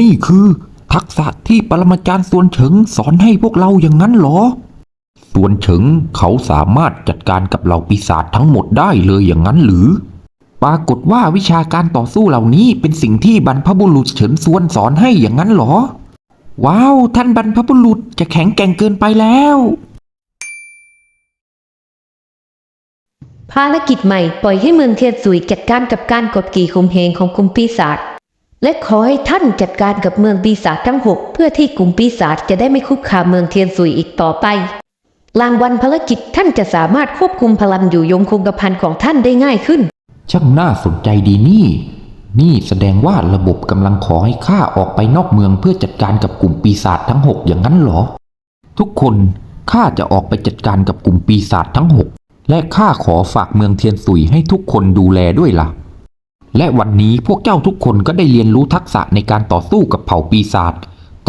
นี่คือทักษะที่ปรมาจารย์ส่วนเฉิงสอนให้พวกเราอย่างนั้นหรอ ส่วนเฉิงเขาสามารถจัดการกับเหล่าปีศาจทั้งหมดได้เลยอย่างนั้นหรือ ปรากฏว่าวิชาการต่อสู้เหล่านี้เป็นสิ่งที่บรรพบุรุษเฉินส่วนสอนให้อย่างนั้นหรอ ว้าว ท่านบรรพบุรุษจะแข็งแกร่งเกินไปแล้ว ภารกิจใหม่ปล่อยให้เมืองเทียนซุยจัดการกับการกดขี่ข่มเหงของกลุ่มปีศาจ และขอให้ท่านจัดการกับเมืองปีศาจทั้งหกเพื่อที่กลุ่มปีศาจจะได้ไม่คุกคามเมืองเทียนซุยอีกต่อไปรางวัลภารกิจท่านจะสามารถควบคุมพลังอยู่ยงคงกระพันของท่านได้ง่ายขึ้น ช่างน่าสนใจดีนี่ นี่แสดงว่าระบบกำลังขอให้ข้าออกไปนอกเมืองเพื่อจัดการกับกลุ่มปีศาจทั้งหกอย่างนั้นเหรอ ทุกคนข้าจะออกไปจัดการกับกลุ่มปีศาจทั้งหกและข้าขอฝากเมืองเทียนสุยให้ทุกคนดูแลด้วยล่ะ และวันนี้พวกเจ้าทุกคนก็ได้เรียนรู้ทักษะในการต่อสู้กับเผ่าปีศาจ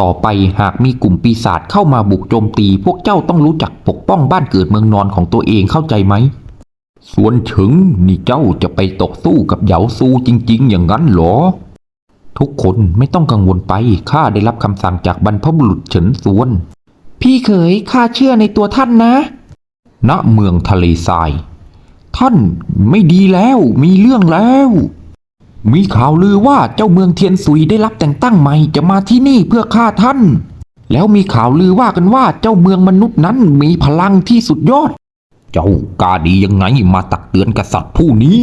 ต่อไปหากมีกลุ่มปีศาจเข้ามาบุกโจมตี พวกเจ้าต้องรู้จักปกป้องบ้านเกิดเมืองนอนของตัวเองเข้าใจไหม ส่วนเฉิงนี่เจ้าจะไปตกสู้กับเหยาซูจริง ๆ อย่างนั้นเหรอ ทุกคนไม่ต้องกังวลไปข้าได้รับคำสั่งจากบรรพบุรุษเฉินส่วน พี่เขยข้าเชื่อในตัวท่านนะ ณเมืองทะเลทราย ท่านไม่ดีแล้วมีเรื่องแล้ว มีข่าวลือว่าเจ้าเมืองเทียนซุยได้รับแต่งตั้งใหม่จะมาที่นี่เพื่อฆ่าท่าน แล้วมีข่าวลือว่ากันว่าเจ้าเมืองมนุษย์นั้นมีพลังที่สุดยอด เจ้ากล้าดียังไงมาตักเตือนกษัตริย์ผู้นี้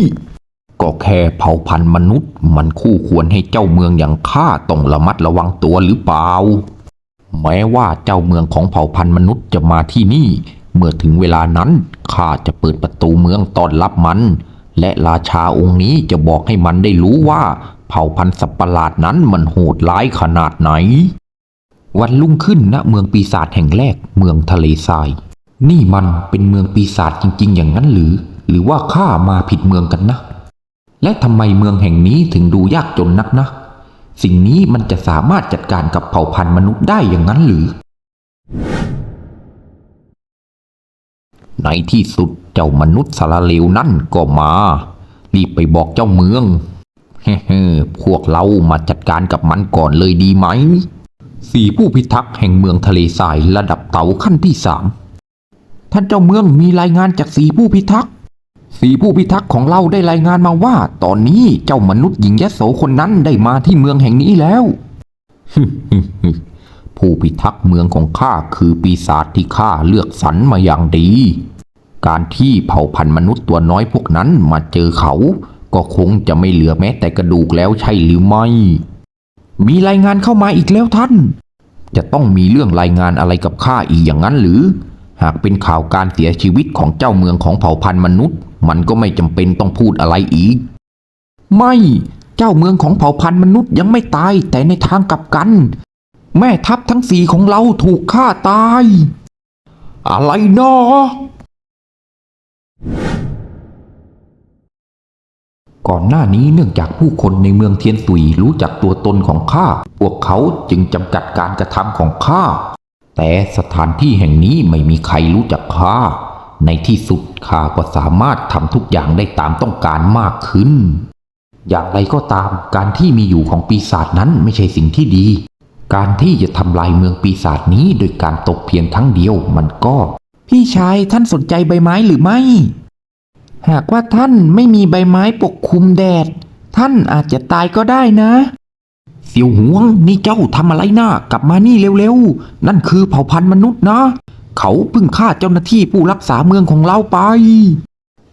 ก็แค่เผ่าพันธุ์มนุษย์ มันคู่ควรให้เจ้าเมืองอย่างข้าต้องระมัดระวังตัวหรือเปล่า แม้ว่าเจ้าเมืองของเผ่าพันธุ์มนุษย์จะมาที่นี่ เมื่อถึงเวลานั้นข้าจะเปิดประตูเมืองต้อนรับมัน และราชาองค์นี้จะบอกให้มันได้รู้ว่า เผ่าพันธุ์สัตว์ประหลาดนั้นมันโหดร้ายขนาดไหน วันรุ่งขึ้นณเมืองปีศาจแห่งแรกเมืองทะเลทราย นี่มันเป็นเมืองปีศาจจริง ๆ อย่างนั้นหรือ หรือว่าข้ามาผิดเมืองกันนะ และทำไมเมืองแห่งนี้ถึงดูยากจนนักนะ สิ่งนี้มันจะสามารถจัดการกับเผ่าพันธุ์มนุษย์ได้อย่างนั้นหรือ ในที่สุดเจ้ามนุษย์สารเลวนั่นก็มา รีบไปบอกเจ้าเมือง เฮ้ๆพวกเรามาจัดการกับมันก่อนเลยดีไหม สี่ผู้พิทักษ์แห่งเมืองทะเลทรายระดับเต๋าขั้นที่สามท่านเจ้าเมืองมีรายงานจากสีผู้พิทักษ์สีผู้พิทักษ์ของเราได้รายงานมาว่า ตอนนี้เจ้ามนุษย์หญิงยโสคนนั้นได้มาที่เมืองแห่งนี้แล้วผู้พิทักษ์เมืองของข้าคือปีศาจที่ข้าเลือกสรรมาอย่างดี การที่เผ่าพันธุ์มนุษย์ตัวน้อยพวกนั้นมาเจอเขา ก็คงจะไม่เหลือแม้แต่กระดูกแล้วใช่หรือไม่ มีรายงานเข้ามาอีกแล้วท่าน จะต้องมีเรื่องรายงานอะไรกับข้าอีกอย่างนั้นหรือ หากเป็นข่าวการเสียชีวิตของเจ้าเมืองของเผ่าพันธุ์มนุษย์ มันก็ไม่จำเป็นต้องพูดอะไรอีก ไม่เจ้าเมืองของเผ่าพันธุ์มนุษย์ยังไม่ตายแต่ในทางกลับกัน แม่ทัพทั้งสี่ของเราถูกฆ่าตาย อะไรเนาะ ก่อนหน้านี้เนื่องจากผู้คนในเมืองเทียนตุยรู้จักตัวตนของข้า พวกเขาจึงจำกัดการกระทำของข้า แต่สถานที่แห่งนี้ไม่มีใครรู้จักข้า ในที่สุดข้าก็สามารถทำทุกอย่างได้ตามต้องการมากขึ้น อย่างไรก็ตามการที่มีอยู่ของปีศาจนั้นไม่ใช่สิ่งที่ดี การที่จะทำลายเมืองปีศาจนี้โดยการตกเพียงครั้งเดียวมันก็ พี่ชายท่านสนใจใบไม้หรือไม่ หากว่าท่านไม่มีใบไม้ปกคลุมแดด ท่านอาจจะตายก็ได้นะ เสี่ยวหวงนี่เจ้าทำอะไรนะกลับมานี่เร็วๆ นั่นคือเผ่าพันธุ์มนุษย์นะ เขาเพิ่งฆ่าเจ้าหน้าที่ผู้รักษาเมืองของเราไป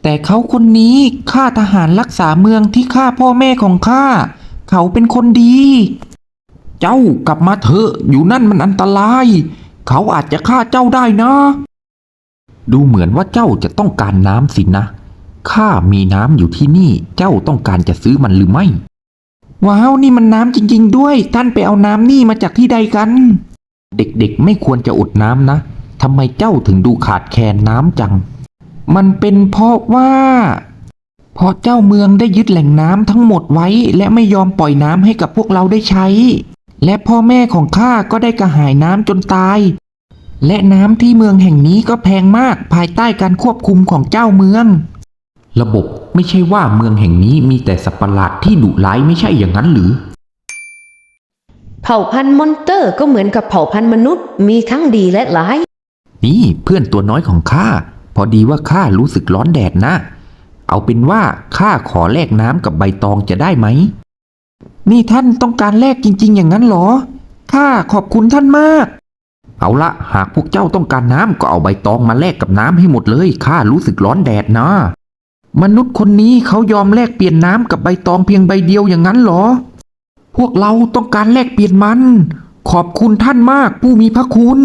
แต่เขาคนนี้ฆ่าทหารรักษาเมืองที่ฆ่าพ่อแม่ของข้าเขาเป็นคนดี เจ้ากลับมาเถอะอยู่นั่นมันอันตราย เขาอาจจะฆ่าเจ้าได้นะ ดูเหมือนว่าเจ้าจะต้องการน้ำสินะ ข้ามีน้ำอยู่ที่นี่ เจ้าต้องการจะซื้อมันหรือไม่ ว้าว นี่มันน้ำจริง ๆ ด้วย ท่านไปเอาน้ำนี่มาจากที่ใดกัน เด็กๆ ไม่ควรจะอดน้ำนะทำไมเจ้าถึงดูขาดแคลนน้ำจัง มันเป็นเพราะว่าเพราะเจ้าเมืองได้ยึดแหล่งน้ำทั้งหมดไว้ และไม่ยอมปล่อยน้ำให้กับพวกเราได้ใช้ และพ่อแม่ของข้าก็ได้กระหายน้ำจนตาย และน้ำที่เมืองแห่งนี้ก็แพงมากภายใต้การควบคุมของเจ้าเมือง ระบบไม่ใช่ว่าเมืองแห่งนี้มีแต่สัตว์ประหลาดที่ดุร้ายไม่ใช่อย่างนั้นหรือภเผ่าพันธุ์มอนเตอร์ก็เหมือนกับเผ่าพันธุ์มนุษย์ มีทั้งดีและร้าย นี่เพื่อนตัวน้อยของข้าพอดีว่าข้ารู้สึกร้อนแดดนะ เอาเป็นว่าข้าขอแลกน้ำกับใบตองจะได้ไหม นี่ท่านต้องการแลกจริง ๆ อย่างนั้นเหรอ ข้าขอบคุณท่านมาก เอาละหากพวกเจ้าต้องการน้ำก็เอาใบตองมาแลกกับน้ำให้หมดเลยข้ารู้สึกร้อนแดดนะ มนุษย์คนนี้เขายอมแลกเปลี่ยนน้ำกับใบตองเพียงใบเดียวอย่างนั้นหรอ พวกเราต้องการแลกเปลี่ยนมัน ขอบคุณท่านมากผู้มีพระคุณ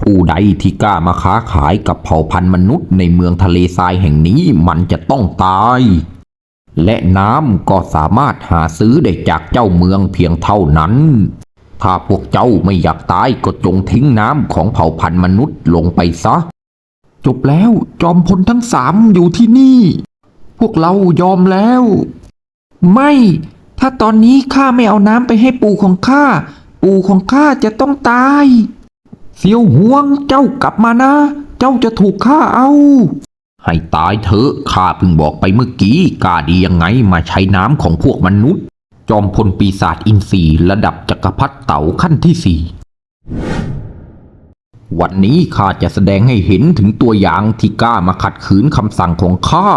ผู้ใดที่กล้ามาค้าขายกับเผ่าพันธุ์มนุษย์ในเมืองทะเลทรายแห่งนี้มันจะต้องตาย และน้ำก็สามารถหาซื้อได้จากเจ้าเมืองเพียงเท่านั้น ถ้าพวกเจ้าไม่อยากตายก็จงทิ้งน้ำของเผ่าพันธุ์มนุษย์ลงไปซะ จบแล้วจอมพลทั้งสามอยู่ที่นี่ พวกเรายอมแล้ว ไม่ ถ้าตอนนี้ข้าไม่เอาน้ำไปให้ปู่ของข้า ปู่ของข้าจะต้องตาย เสียวห่วงเจ้ากลับมานะ เจ้าจะถูกฆ่าเอา ให้ตายเถอะข้าเพิ่งบอกไปเมื่อกี้กล้าดียังไงมาใช้น้ำของพวกมนุษย์ จอมพลปีศาจอินทรีระดับจักรพรรดิเต๋าขั้นที่สี่ วันนี้ข้าจะแสดงให้เห็นถึงตัวอย่างที่กล้ามาขัดขืนคำสั่งของข้า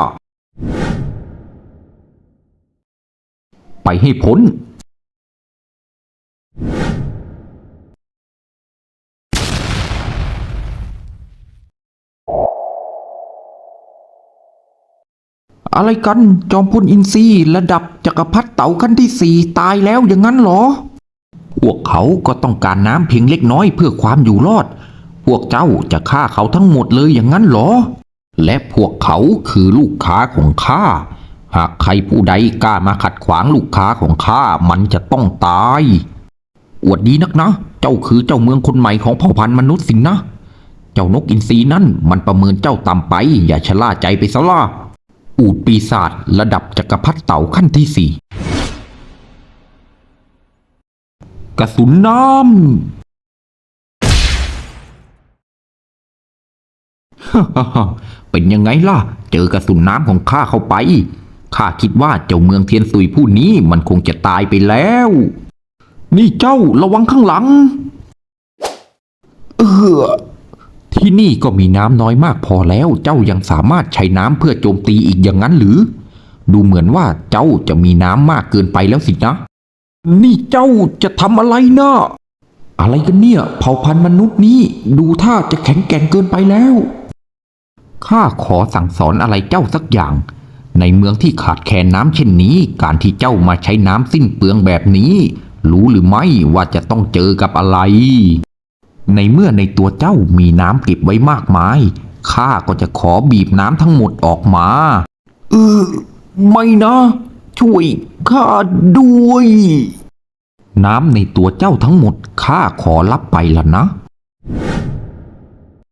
ไปให้พ้น อะไรกันจอมพลอินทรีระดับจักรพรรดิเต๋าขั้นที่สี่ตายแล้วอย่างนั้นเหรอ พวกเขาก็ต้องการน้ำเพียงเล็กน้อยเพื่อความอยู่รอด พวกเจ้าจะฆ่าเขาทั้งหมดเลยอย่างนั้นหรอ และพวกเขาคือลูกค้าของข้า หากใครผู้ใดกล้ามาขัดขวางลูกค้าของข้ามันจะต้องตาย อวดดีนักนะ เจ้าคือเจ้าเมืองคนใหม่ของเผ่าพันธุ์มนุษย์สิงนะ เจ้านกอินทรีนั่นมันประเมินเจ้าต่ำไป อย่าชะล่าใจไปซะล่ะ อูดปีศาจระดับจักรพรรดิเต่าขั้นที่สี่กระสุนน้ำ เป็นยังไงล่ะ เจอกระสุนน้ำของข้าเข้าไป ข้าคิดว่าเจ้าเมืองเทียนซุยผู้นี้มันคงจะตายไปแล้ว นี่เจ้าระวังข้างหลัง เออที่นี่ก็มีน้ำน้อยมากพอแล้ว เจ้ายังสามารถใช้น้ำเพื่อโจมตีอีกอย่างนั้นหรือ ดูเหมือนว่าเจ้าจะมีน้ำมากเกินไปแล้วสินะ นี่เจ้าจะทำอะไรนะอะไรกันเนี่ย เผ่าพันธุ์มนุษย์นี้ดูท่าจะแข็งแกร่งเกินไปแล้ว ข้าขอสั่งสอนอะไรเจ้าสักอย่าง ในเมืองที่ขาดแคลนน้ำเช่นนี้ การที่เจ้ามาใช้น้ำสิ้นเปลืองแบบนี้ รู้หรือไม่ว่าจะต้องเจอกับอะไร ในเมื่อในตัวเจ้ามีน้ำเก็บไว้มากมาย ข้าก็จะขอบีบน้ำทั้งหมดออกมา เออ ไม่นะ ช่วยข้าด้วย น้ำในตัวเจ้าทั้งหมดข้าขอรับไปละนะ